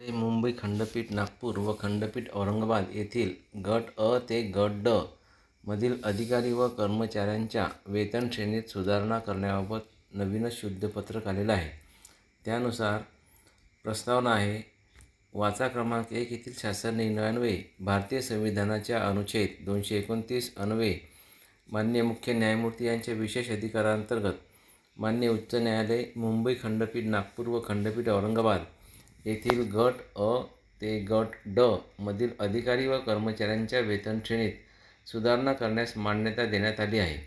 मुंबई खंडपीठ नागपूर व खंडपीठ औरंगाबाद येथील गट अ ते गट ड मधील अधिकारी व कर्मचाऱ्यांच्या वेतनश्रेणीत सुधारणा करण्याबाबत नवीनच शुद्धपत्रक आलेलं आहे. त्यानुसार प्रस्तावना आहे वाचा क्रमांक एक येथील शासन निर्णयान्वये भारतीय संविधानाच्या अनुच्छेद दोनशे एकोणतीस अन्वये मान्य मुख्य न्यायमूर्ती यांच्या विशेष अधिकारांतर्गत मान्य उच्च न्यायालय मुंबई खंडपीठ नागपूर व खंडपीठ औरंगाबाद येथील गट अ ते गट ड मधील अधिकारी व कर्मचाऱ्यांच्या वेतनश्रेणीत सुधारणा करण्यास मान्यता देण्यात आली आहे.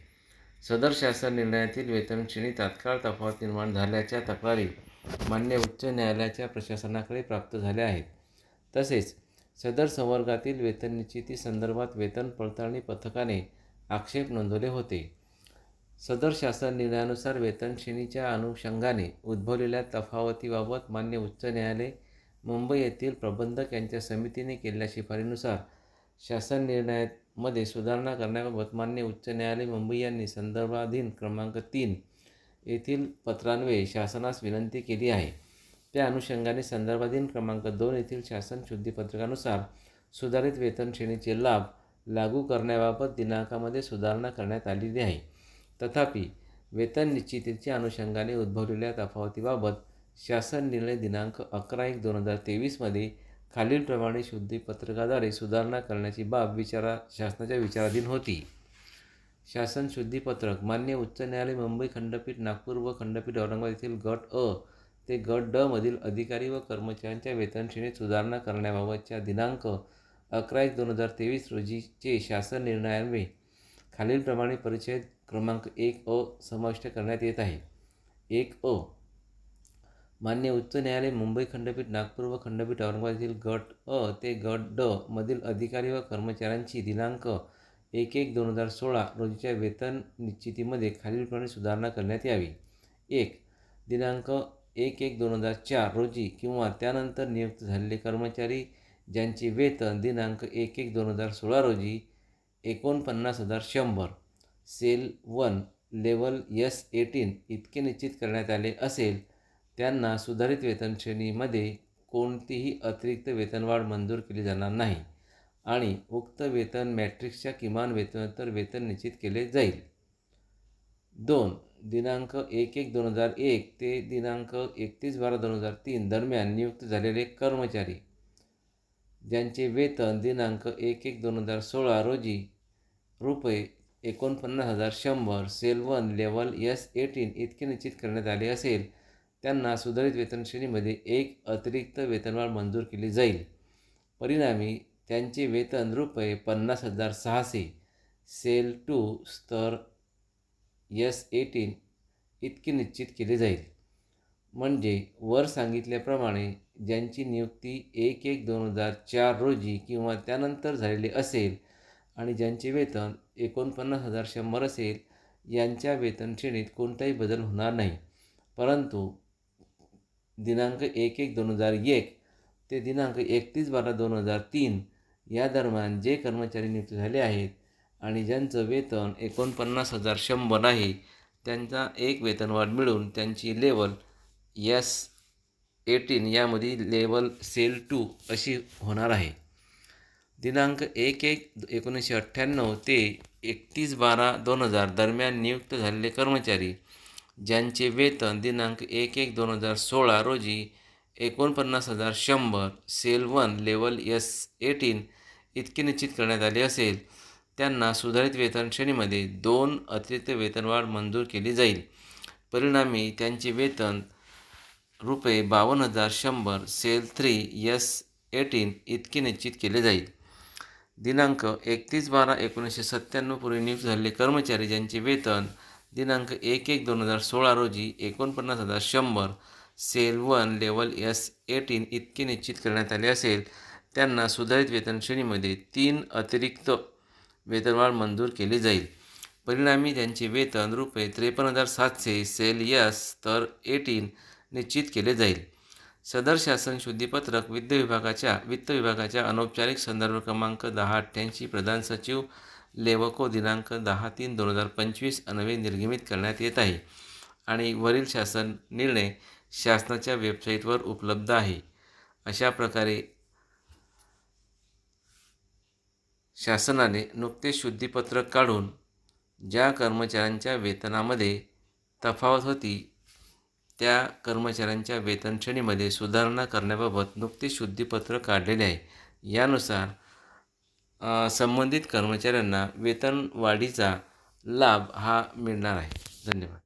सदर शासन निर्णयातील वेतनश्रेणी तात्काळ तफावत निर्माण झाल्याच्या तक्रारी मान्य उच्च न्यायालयाच्या प्रशासनाकडे प्राप्त झाल्या आहेत. तसेच सदर संवर्गातील वेतन निश्चिती संदर्भात वेतन पडताळणी पथकाने आक्षेप नोंदवले होते. सदर शासन निर्णयानुसार वेतनश्रेणीच्या अनुषंगाने उद्भवलेल्या तफावतीबाबत मान्य उच्च न्यायालय मुंबई येथील प्रबंधक यांच्या समितीने केलेल्या शिफारीनुसार शासन निर्णयामध्ये सुधारणा करण्याबाबत मान्य उच्च न्यायालय मुंबई यांनी संदर्भाधीन क्रमांक तीन येथील पत्रान्वये शासनास विनंती केली आहे. त्या अनुषंगाने संदर्भाधीन क्रमांक दोन येथील शासन शुद्धीपत्रकानुसार सुधारित वेतनश्रेणीचे लाभ लागू करण्याबाबत दिनांकामध्ये सुधारणा करण्यात आलेली आहे. तथापि वेतन निश्चितीच्या अनुषंगाने उद्भवलेल्या तफावतीबाबत शासन निर्णय दिनांक अकरा एक दोन हजार तेवीसमध्ये खालीलप्रमाणे शुद्धीपत्रकाद्वारे सुधारणा करण्याची बाब विचारा शासनाच्या विचाराधीन होती. शासन शुद्धीपत्रक मान्य उच्च न्यायालय मुंबई खंडपीठ नागपूर व खंडपीठ औरंगाबाद येथील गट अ ते गट ड मधील अधिकारी व कर्मचाऱ्यांच्या वेतनश्रेणीत सुधारणा करण्याबाबतच्या दिनांक अकरा एक दोन हजार तेवीस रोजीचे शासन निर्णयान्वये खालीलप्रमाणे परिच्छेद क्रमांक एक अ समाविष्ट करण्यात येत आहे. एक अ मान्य उच्च न्यायालय मुंबई खंडपीठ नागपूर व खंडपीठ औरंगाबाद येथील गट अ ते गट ड मधील अधिकारी व कर्मचाऱ्यांची दिनांक एक एक दोन हजार सोळा रोजीच्या वेतन निश्चितीमध्ये खालीलप्रमाणे सुधारणा करण्यात यावी. एक दिनांक एक एक दोन हजार चार रोजी किंवा त्यानंतर नियुक्त झालेले कर्मचारी ज्यांचे वेतन दिनांक एक एक दोन हजार सोळा रोजी एकोणपन्नास हजार शंभर cell one level S eighteen इतके निश्चित करण्यात आले असेल त्यांना सुधारित वेतन श्रेणीमध्ये कोणतीही अतिरिक्त वेतनवाढ मंजूर केली जाणार नाही आणि उक्त वेतन मॅट्रिक्सच्या किमान वेतनोत्तर वेतन निश्चित केले जाईल. दोन दिनांक एक एक दोन हजार एक ते दिनांक एकतीस बारा दोन हजार तीन दरम्यान नियुक्त झालेले कर्मचारी ज्यांचे वेतन दिनांक एक एक दोन हजार सोळा रोजी रुपये एकोणपन्नास हजार शंभर cell one level S eighteen इतके निश्चित करण्यात आले असेल त्यांना सुधारित वेतनश्रेणीमध्ये एक अतिरिक्त वेतनवाढ मंजूर केली जाईल. परिणामी त्यांचे वेतन रुपये पन्नास हजार सहाशे सेल टू स्तर यस एटीन इतके निश्चित केले जाईल. म्हणजे वर सांगितल्याप्रमाणे ज्यांची नियुक्ती एक एक दोन हजार चार रोजी किंवा त्यानंतर झालेली असेल आणि ज्यांचे वेतन एकोणपन्नास हजार शंभर असेल यांच्या वेतन श्रेणीत कोणताही बदल होणार नाही. परंतु दिनांक एक एक दोन हजार एक ते दिनांक एकतीस बारा दोन हजार तीन या दरम्यान जे कर्मचारी नियुक्त झाले आहेत आणि ज्यांचं वेतन एकोणपन्नास हजार शंभर आहे त्यांचा एक वेतनवाढ मिळून त्यांची लेवल यस एटीन यामध्ये लेवल सेल टू अशी होणार आहे. दिनांक एक एक एकोणीसशे अठ्ठ्याण्णव ते एकतीस बारा दोन हजार दरम्यान नियुक्त झालेले कर्मचारी ज्यांचे वेतन दिनांक एक एक दोन हजार सोळा रोजी एकोणपन्नास हजार शंभर cell one level S eighteen इतके निश्चित करण्यात आले असेल. त्यांना सुधारित वेतन श्रेणीमध्ये दोन अतिरिक्त वेतनवाढ मंजूर केली जाईल. परिणामी त्यांचे वेतन रुपये बावन्न हजार शंभर सेल थ्री यस एटीन इतके निश्चित केले जाईल. दिनांक एकतीस बारा एकोणीसशे सत्त्याण्णवपूर्वी नियुक्त झालेले कर्मचारी ज्यांचे वेतन दिनांक एक एक दोन हजार सोळा रोजी एकोणपन्नास हजार शंभर cell one level S eighteen इतके निश्चित करण्यात आले असेल त्यांना सुधारित वेतन श्रेणीमध्ये तीन अतिरिक्त वेतनवाढ मंजूर केली जाईल. परिणामी त्यांचे वेतन रुपये त्रेपन्न हजार सातशे सेल यस तर एटीन निश्चित केले जाईल. सदर शासन शुद्धीपत्रक विद्य विभागाच्या वित्त विभागाच्या अनौपचारिक संदर्भ क्रमांक दहा अठ्ठ्याऐंशी प्रधान सचिव लेवको दिनांक दहा तीन दोन हजार पंचवीस अनवे निर्गमित करण्यात येत आहे. आणि वरील शासन निर्णय शासनाच्या वेबसाईटवर उपलब्ध आहे. अशा प्रकारे शासनाने नुकतेच शुद्धीपत्रक काढून ज्या कर्मचाऱ्यांच्या वेतनामध्ये तफावत होती त्या कर्मचाऱ्यांच्या वेतन श्रेणीमध्ये सुधारणा करण्याबाबत नुकतेच शुद्धीपत्रक काढलेले आहे. यानुसार संबंधित कर्मचाऱ्यांना वेतनवाढीचा लाभ हा मिळणार आहे. धन्यवाद.